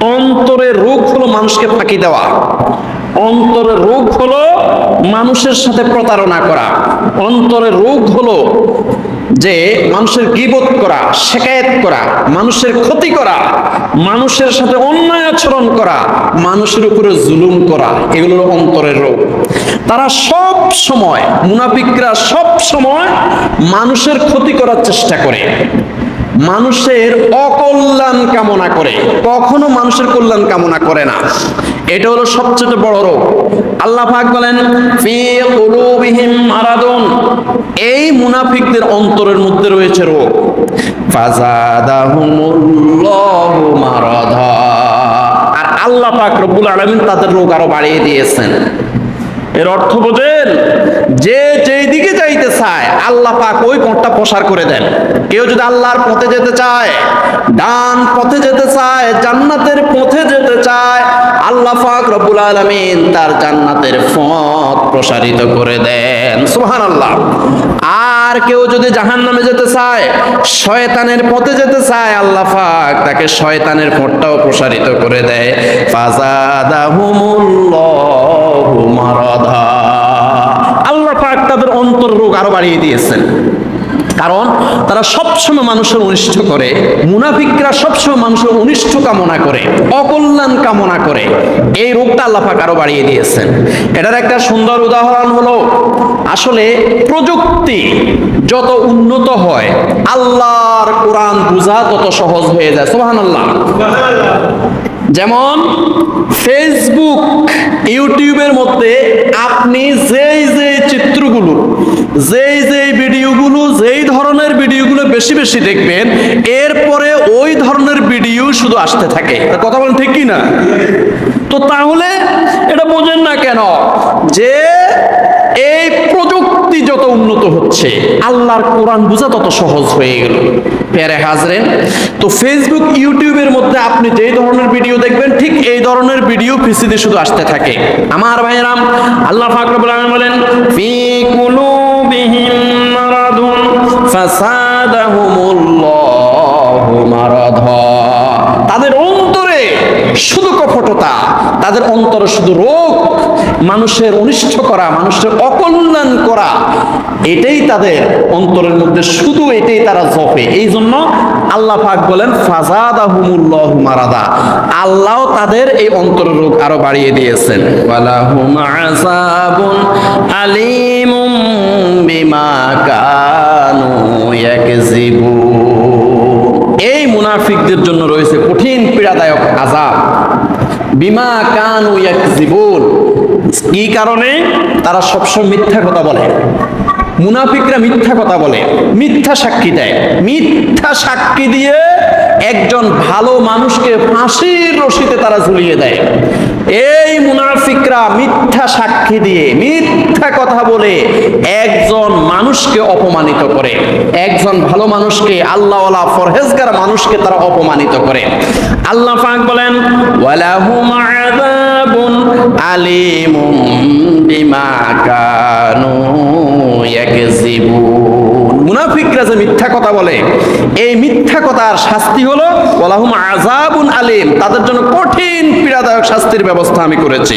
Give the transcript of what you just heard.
অন্তরের রোগ হলো মানুষকে ফাঁকি দেওয়া। অন্তরের রোগ হলো মানুষের সাথে প্রতারণা করা। অন্তরের রোগ হলো যে মানুষের গিবত করা, শেকায়েত করা, মানুষের ক্ষতি করা, মানুষের সাথে অন্যায় আচরণ করা, মানুষের উপরে জুলুম করা, এগুলো অন্তরের রোগ। তারা সব সময়, মুনাফিকরা সব সময় মানুষের ক্ষতি করার চেষ্টা করে। মানুষের অকল্যাণ কামনা করে। কখনো মানুষের কল্যাণ কামনা করে না। এটা হলো সবচেয়ে বড় রোগ। আল্লাহ পাক বলেন, ফি কুলুবিহিম মারাদুন। এই মুনাফিকদের অন্তরের মধ্যে রয়েছে রোগ। ফাজাদাহুমুল্লাহু মারাদা। আর আল্লাহ পাক রব্বুল আলামিন তাদের রোগ আরও বাড়িয়ে দিয়েছেন। এর অর্থ বোঝেন আল্লাহ পাক ওই পথটা প্রসার করে দেন। কেউ যদি আল্লাহর পথে যেতে চায়, ডান পথে যেতে চায়, জান্নাতের পথে যেতে চায়, আল্লাহ পাক রব্বুল আলামিন তার জান্নাতের পথ প্রসারিত করে দেন। সুবহানাল্লাহ। আর কেউ যদি জাহান্নামে যেতে চায়, শয়তানের পথে যেতে চায়, আল্লাহ পাক তাকে শয়তানের পথটাও প্রসারিত করে দেয়। ফাজাদাহুমুল্লাহু মারাদা। পাক তাদের অন্তর রোগ আরও বাড়িয়ে দিয়েছেন। কারণ তারা সবসময় মানুষের অনিষ্ট করে, মুনাফিকরা সবসময় মানুষের অনিষ্ট কামনা করে, অকল্যাণ কামনা করে। এই রোগটা আল্লাহ পাক আরও বাড়িয়ে দিয়েছেন। এটার একটা সুন্দর উদাহরণ হলো, আসলে প্রযুক্তি যত উন্নত হয়, আল্লাহর কোরআন বোঝা তত সহজ হয়ে যায়। সুবহানাল্লাহ। যেমন ফেসবুক ইউটিউবের মধ্যে আপনি যেই যেই চিত্রগুলো, যেই যেই ভিডিওগুলো, যেই ধরনের ভিডিওগুলো বেশি বেশি দেখবেন, এরপরে ওই ধরনের ভিডিও শুধু আসতে থাকে। কথা বলেন ঠিক কি না তো তাহলে এটা বোঝেন না কেন যে এই প্রযুক্তি যত উন্নত হচ্ছে, আল্লাহর কোরআন বোঝা তত সহজ হয়ে গেল। প্যারে হাজরেন তো ফেসবুক ইউটিউবের মধ্যে আপনি যেই ধরনের ভিডিও দেখবেন, ঠিক এই ধরনের ভিডিও পিসিতে শুধু আসতে থাকে। আমার ভাইরাম আল্লাহ ফাকরুল ফি কুলুবিহিম মারাদুন ফাসাদাহুমুল্লাহু মারাদা তাদের অন্তরে শুধু কপটতা, তাদের অন্তরে শুধু রোগ, মানুষের অনিষ্ট করা, মানুষের অকল্যাণ করা, এটাই তাদের অন্তরের মধ্যে, শুধু এটাই তারা জপে। এই জন্য আল্লাহ পাক বলেন, ফাজাদাহুমুল্লাহু মারাদা। আল্লাহ তাদের এই অন্তর রোগ আরও বাড়িয়ে দিয়েছেন। ওয়ালাহুম আযাবুন আলিমুম বিমা কানু ইয়াকযিবুন। এই মুনাফিকদের জন্য রয়েছে কঠিন পীড়াদায়ক আজাব বিমা কানু ইয়াকযিবুন। কি কারণে? তারা সবসময় মিথ্যা কথা বলে। মুনাফিকরা মিথ্যা কথা বলে, মিথ্যা সাক্ষী দেয়। মিথ্যা সাক্ষী দিয়ে একজন ভালো মানুষকে ফাঁসির রশিতে তারা ঝুলিয়ে দেয়। এই মুনাফিকরা মিথ্যা সাক্ষী দিয়ে, মিথ্যা কথা বলে একজন মানুষকে অপমানিত করে। একজন ভালো মানুষকে, আল্লাহওয়ালা ফরহেজগার মানুষকে তারা অপমানিত করে। আল্লাহ পাক বলেন, ওয়ালাহুম আযাবুন আলিমুম বিমা কানু মুনাফিকরা যে মিথ্যা কথা বলে, এই মিথ্যা কথার শাস্তি হলো, ওয়ালাহুম আজাবুন আলিম, তাদের জন্য কঠিন পীড়াদায়ক শাস্তির ব্যবস্থা আমি করেছি।